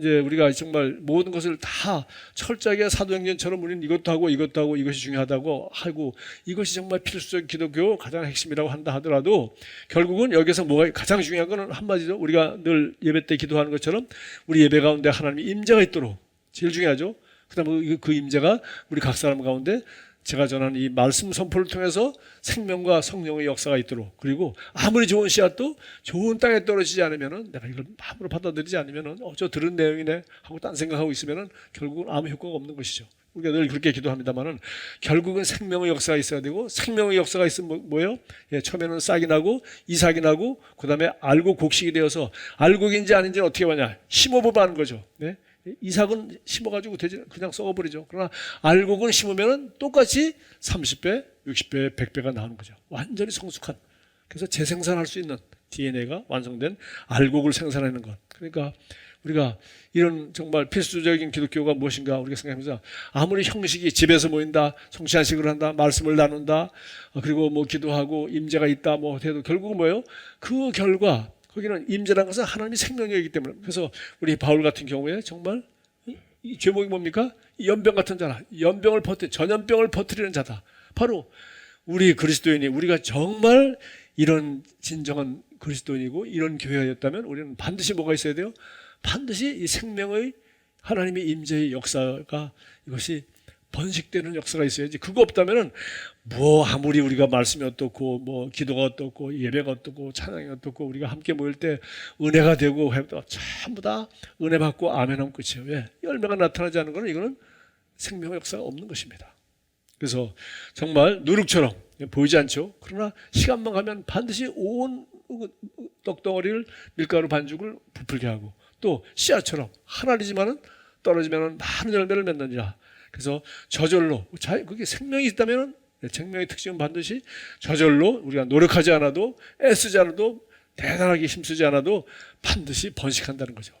이제 우리가 정말 모든 것을 다 철저하게 사도행전처럼 우리는 이것도 하고 이것도 하고 이것이 중요하다고 하고 이것이 정말 필수적 기독교 가장 핵심이라고 한다 하더라도 결국은 여기서 뭐가 가장 중요한 것은 한마디로 우리가 늘 예배 때 기도하는 것처럼 우리 예배 가운데 하나님의 임재가 있도록 제일 중요하죠. 그다음에 그 임재가 우리 각 사람 가운데 제가 전한 이 말씀 선포를 통해서 생명과 성령의 역사가 있도록 그리고 아무리 좋은 씨앗도 좋은 땅에 떨어지지 않으면은 내가 이걸 마음으로 받아들이지 않으면은 어저 들은 내용이네 하고 딴 생각하고 있으면은 결국은 아무 효과가 없는 것이죠. 우리가 늘 그렇게 기도합니다만은 결국은 생명의 역사가 있어야 되고 생명의 역사가 있으면 뭐- 뭐예요? 예, 처음에는 싹이 나고 이삭이 나고 그다음에 알고 곡식이 되어서 알곡인지 아닌지는 어떻게 하냐? 심어보면 거죠. 네? 이삭은 심어가지고 되지 그냥 썩어버리죠. 그러나 알곡은 심으면 똑같이 30배, 60배, 100배가 나오는 거죠. 완전히 성숙한. 그래서 재생산할 수 있는 DNA가 완성된 알곡을 생산하는 것. 그러니까 우리가 이런 정말 필수적인 기독교가 무엇인가 우리가 생각하면서 아무리 형식이 집에서 모인다, 성취한식을 한다, 말씀을 나눈다, 어, 그리고 뭐 기도하고 임재가 있다, 뭐 해도 결국은 뭐예요? 그 결과 거기는 임재라는 것은 하나님의 생명이기 때문에 그래서 우리 바울 같은 경우에 정말 이- 이 제목이 뭡니까? 연병 같은 자라. 연병을 퍼뜨 전염병을 퍼뜨리는 자다. 바로 우리 그리스도인이 우리가 정말 이런 진정한 그리스도인이고 이런 교회였다면 우리는 반드시 뭐가 있어야 돼요? 반드시 이 생명의 하나님의 임재의 역사가 이것이 번식되는 역사가 있어야지. 그거 없다면은 뭐 아무리 우리가 말씀이 어떻고 뭐 기도가 어떻고 예배가 어떻고 찬양이 어떻고 우리가 함께 모일 때 은혜가 되고 전부 다 은혜 받고 아멘하면 끝이에요. 왜? 열매가 나타나지 않는 거는 이거는 생명의 역사가 없는 것입니다. 그래서 정말 누룩처럼 보이지 않죠. 그러나 시간만 가면 반드시 온 떡덩어리를 밀가루 반죽을 부풀게 하고 또 씨앗처럼 하나이지만은 떨어지면은 많은 열매를 맺느니라. 그래서 저절로 자 그게 생명이 있다면은 생명의 특징은 반드시 저절로 우리가 노력하지 않아도 애쓰지 않아도 대단하게 힘쓰지 않아도 반드시 번식한다는 거죠.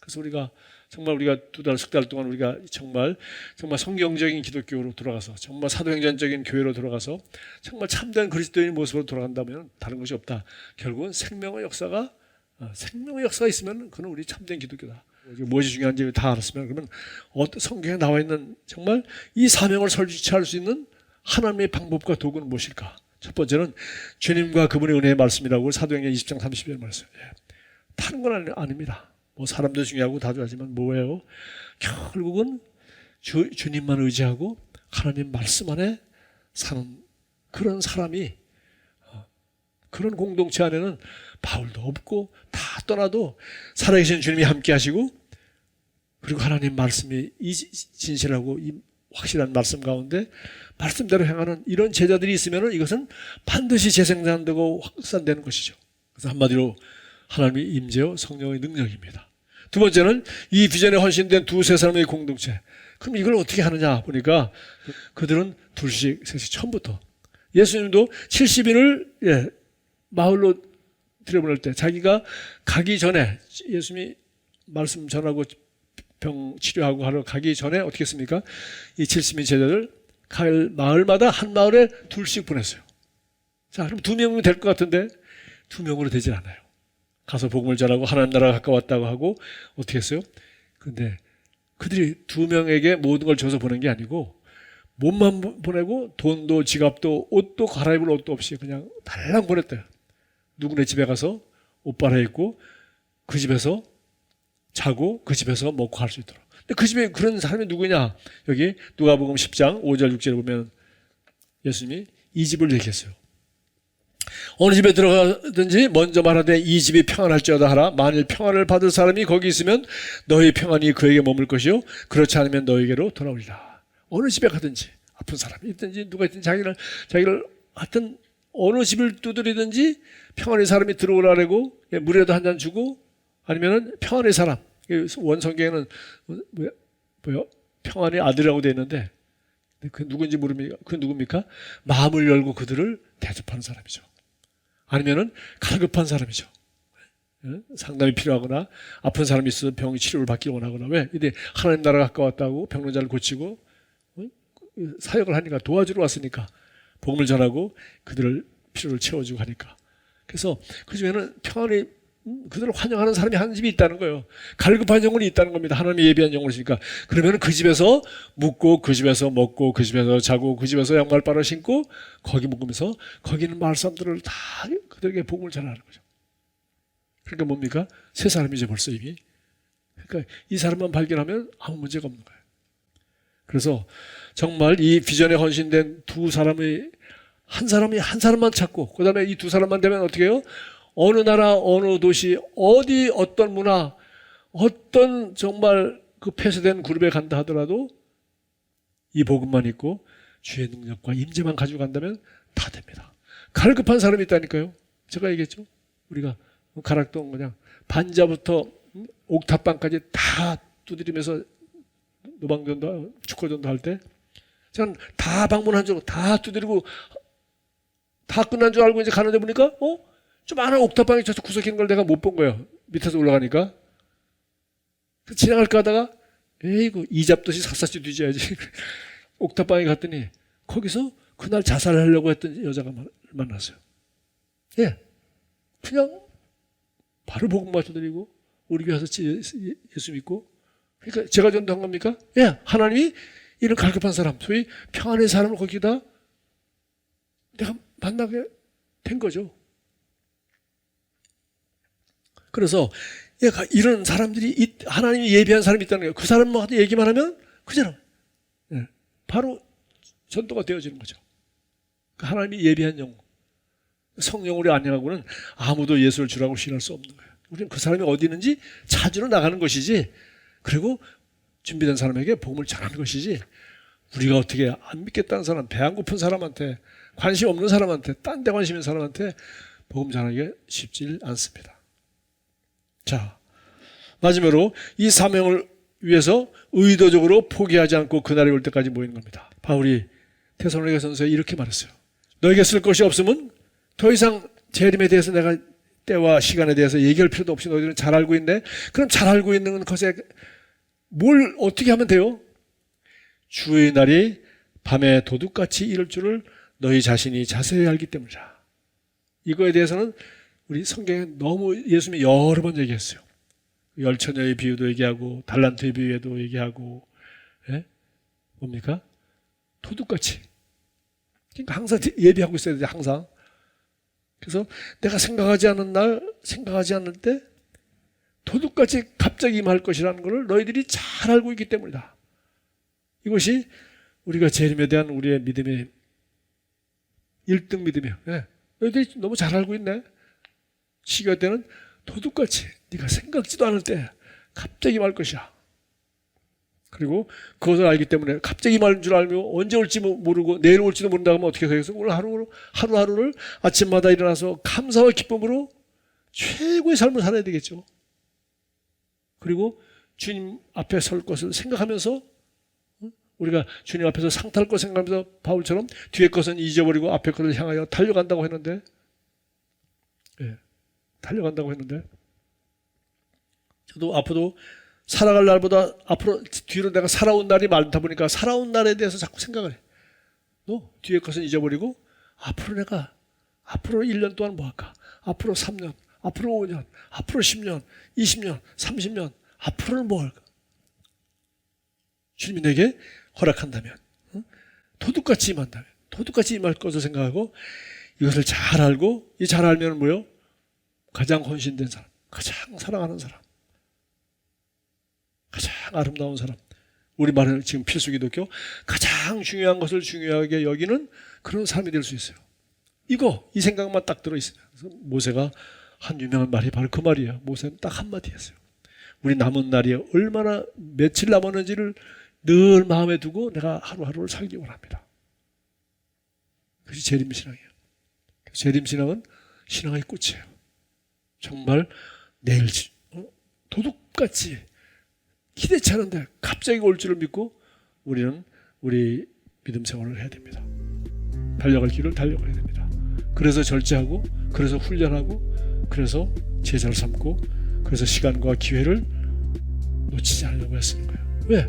그래서 우리가 정말 우리가 두 달, 석 달 동안 우리가 정말 정말 성경적인 기독교로 돌아가서 정말 사도행전적인 교회로 돌아가서 정말 참된 그리스도인 모습으로 돌아간다면 다른 것이 없다. 결국은 생명의 역사가 어, 생명의 역사가 있으면 그는 우리 참된 기독교다. 무엇이 중요한지 다 알았으면 그러면 어떤 성경에 나와 있는 정말 이 사명을 설치할 수 있는 하나님의 방법과 도구는 무엇일까? 첫 번째는 주님과 그분의 은혜의 말씀이라고 사도행전 20장 30절 말씀. 예. 다른 건 아니- 아닙니다. 뭐 사람도 중요하고 다 중요하지만 뭐예요? 결국은 주, 주님만 의지하고 하나님 말씀 안에 사는 그런 사람이 어, 그런 공동체 안에는 바울도 없고 다 떠나도 살아계신 주님이 함께 하시고 그리고 하나님 말씀이 이 진실하고 이 확실한 말씀 가운데 말씀대로 행하는 이런 제자들이 있으면 이것은 반드시 재생산되고 확산되는 것이죠. 그래서 한마디로 하나님의 임재요 성령의 능력입니다. 두 번째는 이 비전에 헌신된 두세 사람의 공동체. 그럼 이걸 어떻게 하느냐 보니까 그들은 둘씩 셋이 처음부터 예수님도 70인을 예, 마을로 들여보낼 때 자기가 가기 전에 예수님이 말씀 전하고 병 치료하고 하러 가기 전에 어떻게 했습니까? 이 70인 제자들 갈 마을마다 한 마을에 둘씩 보냈어요. 자, 그럼 두 명이면 될 것 같은데 두 명으로 되질 않아요. 가서 복음을 전하고 하나님 나라가 가까웠다고 하고 어떻게 했어요? 근데 그들이 두 명에게 모든 걸 줘서 보낸 게 아니고 몸만 보- 보내고 돈도 지갑도 옷도 갈아입을 옷도 없이 그냥 달랑 보냈대요. 누구네 집에 가서 옷 빨아입고 그 집에서 자고 그 집에서 먹고 할 수 있도록. 근데 그 집에 그런 사람이 누구냐? 여기 누가복음 10장 5절 6절에 보면 예수님이 이 집을 얘기했어요. 어느 집에 들어가든지 먼저 말하되 이 집이 평안할지어다 하라. 만일 평안을 받을 사람이 거기 있으면 너희 평안이 그에게 머물 것이요 그렇지 않으면 너에게로 돌아오리라. 어느 집에 가든지 아픈 사람이 있든지 누가 있든지 자기를 자기를 하여튼 어느 집을 두드리든지 평안의 사람이 들어오라고 예, 물에도 한 잔 주고 아니면은 평안의 사람 원성경에는 뭐야, 뭐요 평안의 아들이라고 되어 있는데 그 누군지 모릅니까? 그 누굽니까? 마음을 열고 그들을 대접하는 사람이죠. 아니면은 갈급한 사람이죠. 예? 상담이 필요하거나 아픈 사람이 있어서 병 치료를 받기 원하거나 왜? 이제 하나님 나라 가까웠다고 병론자를 고치고 어? 사역을 하니까 도와주러 왔으니까 복음을 전하고 그들을 필요를 채워주고 하니까 그래서 그 중에는 평안의 음, 그들을 환영하는 사람이 한 집이 있다는 거예요. 갈급한 영혼이 있다는 겁니다. 하나님이 예비한 영혼이니까. 그러면 그 집에서 묵고 그 집에서 먹고 그 집에서 자고 그 집에서 양말 빨아 신고 거기 묵으면서 거기 있는 마을 사람들을 다 그들에게 복음을 전하는 거죠. 그러니까 뭡니까? 세 사람이죠 벌써 이미. 그러니까 이 사람만 발견하면 아무 문제가 없는 거예요. 그래서 정말 이 비전에 헌신된 두 사람의 한 사람이 한 사람만 찾고 그 다음에 이 두 사람만 되면 어떻게 해요? 어느 나라 어느 도시 어디 어떤 문화 어떤 정말 그 폐쇄된 그룹에 간다 하더라도 이 복음만 있고 주의 능력과 임재만 가지고 간다면 다 됩니다. 갈급한 사람이 있다니까요. 제가 얘기했죠. 우리가 가락동 그냥 반자부터 옥탑방까지 다 두드리면서 노방전도 축구전도 할 때 저는 다 방문한 줄, 다 두드리고 다 끝난 줄 알고 이제 가는데 보니까 어? 좀 안에 옥탑방에 구석에 있는 걸 내가 못 본 거예요. 밑에서 올라가니까. 그래서 지나갈까 하다가 에이구 이 잡듯이 샅샅이 뒤져야지. 옥탑방에 갔더니 거기서 그날 자살하려고 했던 여자가 만- 만났어요. 예. 그냥 바로 복음 맞춰드리고 우리 교회 와서 지- 예- 예수 믿고 그러니까 제가 전도한 겁니까? 예. 하나님이 이런 갈급한 사람, 소위 평안의 사람을 거기다 내가 만나게 된 거죠. 그래서 얘가 이런 사람들이 이- 하나님이 예비한 사람이 있다는 거예요. 그 사람한테 얘기만 하면 그 사람 예, 바로 전도가 되어지는 거죠. 그 하나님이 예비한 영웅. 성령으로 안녕하고는 아무도 예수를 주라고 신할 수 없는 거예요. 우리는 그 사람이 어디 있는지 찾으러 나가는 것이지. 그리고 준비된 사람에게 복음을 전하는 것이지. 우리가 어떻게 안 믿겠다는 사람, 배 안 고픈 사람한테 관심 없는 사람한테 딴 데 관심 있는 사람한테 복음 전하기가 쉽지 않습니다. 자, 마지막으로 이 사명을 위해서 의도적으로 포기하지 않고 그날이 올 때까지 모이는 겁니다. 바울이 테살로니가 선서에 이렇게 말했어요. 너에게 쓸 것이 없으면 더 이상 재림에 대해서 내가 때와 시간에 대해서 얘기할 필요도 없이 너희들은 잘 알고 있네. 그럼 잘 알고 있는 것에 뭘 어떻게 하면 돼요? 주의 날이 밤에 도둑같이 이를 줄을 너희 자신이 자세히 알기 때문이다. 이거에 대해서는 우리 성경에 너무 예수님이 여러 번 얘기했어요. 열처녀의 비유도 얘기하고 달란트의 비유에도 얘기하고 예? 뭡니까? 도둑같이. 그러니까 항상 예비하고 있어야 돼 항상. 그래서 내가 생각하지 않은 날, 생각하지 않을 때 도둑같이 갑자기 임할 것이라는 것을 너희들이 잘 알고 있기 때문이다. 이것이 우리가 재림에 대한 우리의 믿음의 1등 믿음이에요. 예. 너희들이 너무 잘 알고 있네. 시기할 때는 도둑같이 네가 생각지도 않을 때 갑자기 말 것이야. 그리고 그것을 알기 때문에 갑자기 말줄 알며 언제 올지 모르고 내일 올지도 모른다고 하면 어떻게 해서 오늘 하루 하루하루를 아침마다 일어나서 감사와 기쁨으로 최고의 삶을 살아야 되겠죠. 그리고 주님 앞에 설 것을 생각하면서 우리가 주님 앞에서 상탈 것 생각하면서 바울처럼 뒤에 것은 잊어버리고 앞에 것을 향하여 달려간다고 했는데 예, 달려간다고 했는데 저도 앞으로 살아갈 날보다 앞으로 뒤로 내가 살아온 날이 많다 보니까 살아온 날에 대해서 자꾸 생각을 해. 너 뒤에 것은 잊어버리고 앞으로 내가 앞으로 1년 동안 뭐 할까? 앞으로 3년, 앞으로 5년, 앞으로 10년, 20년, 30년, 앞으로는 뭐 할까? 주님이 내게 허락한다면, 응? 도둑같이 임한다면, 도둑같이 임할 것을 생각하고 이것을 잘 알고 이 잘 알면 뭐요? 가장 헌신된 사람, 가장 사랑하는 사람, 가장 아름다운 사람. 우리 말은 지금 필수 기독교 가장 중요한 것을 중요하게 여기는 그런 사람이 될 수 있어요. 이거 이 생각만 딱 들어 있어요. 모세가 한 유명한 말이 바로 그 말이에요. 모세는 딱 한마디 했어요. 우리 남은 날이 얼마나 며칠 남았는지를 늘 마음에 두고 내가 하루하루를 살기 원합니다. 그것이 재림신앙이에요. 재림신앙은 신앙의 꽃이에요. 정말 내일 어? 도둑같이 기대치 않은데 갑자기 올 줄을 믿고 우리는 우리 믿음 생활을 해야 됩니다. 달려갈 길을 달려가야 됩니다. 그래서 절제하고 그래서 훈련하고 그래서 제자를 삼고 그래서 시간과 기회를 놓치지 않으려고 애쓰는 거예요. 왜?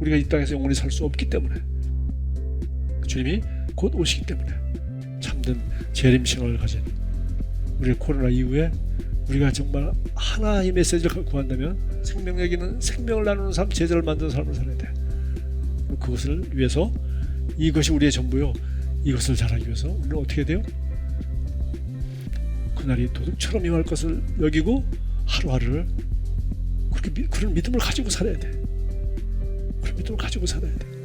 우리가 이 땅에서 영원히 살 수 없기 때문에 주님이 곧 오시기 때문에 참된 재림 신앙을 가진 우리 코로나 이후에 우리가 정말 하나의 메시지를 갖고 한다면 생명력이는 생명을 나누는 삶, 제자를 만드는 삶을 살아야 돼. 그것을 위해서 이것이 우리의 전부요. 이것을 잘하기 위해서 우리는 어떻게 돼요? 그날이 도둑처럼 임할 것을 여기고 하루하루를 그렇게 미, 그런 믿음을 가지고 살아야 돼. 그런 믿음을 가지고 살아야 돼.